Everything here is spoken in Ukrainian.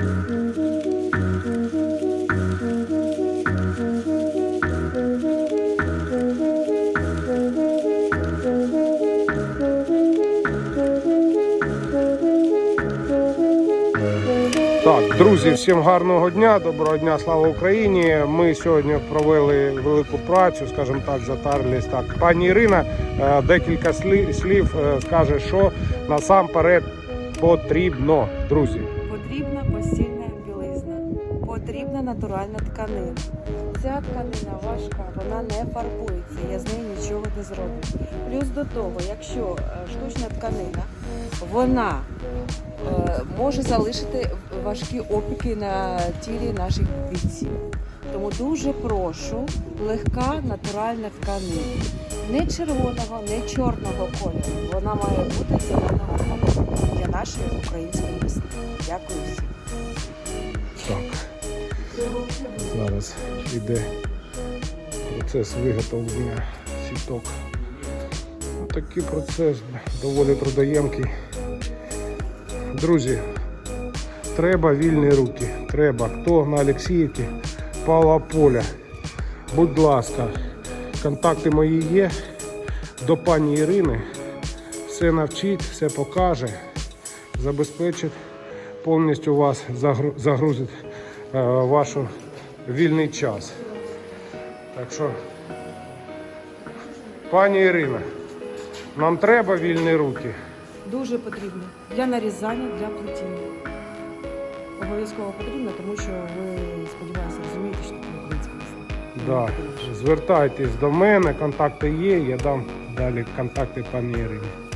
Так, друзі, всім гарного дня, доброго дня, слава Україні. Ми сьогодні провели велику працю, скажімо так, затарились так. Пані Ірина е, декілька слів е, скаже, що насамперед потрібно, друзі. Потрібна постільна білизна, потрібна натуральна тканина. Ця тканина важка, вона не фарбується, я з нею нічого не зроблю. Плюс до того, якщо е, штучна тканина, вона е, може залишити важкі опіки на тілі наших бійців. Тому дуже прошу легка натуральна тканина. Не червоного, не чорного кольору. Вона має бути нашої української весни. Дякую всім. Так. Зараз йде процес виготовлення сіток. Такий процес доволі трудоємкий. Друзі, треба вільні руки. Треба. Хто на Олексіївці, Павла Поля. Будь ласка, контакти мої є. До пані Ірини. Все навчить, все покаже, забезпечить повністю вас загрузить е, ваш вільний час. Так що, пані Ірина, нам треба вільні руки. Дуже потрібно для нарізання, для плетіння. Обов'язково потрібно, тому що ви сподіваюся розумієте, що таке українська весна. Да. Звертайтесь до мене, контакти є, я дам далі контакти пані Ірини.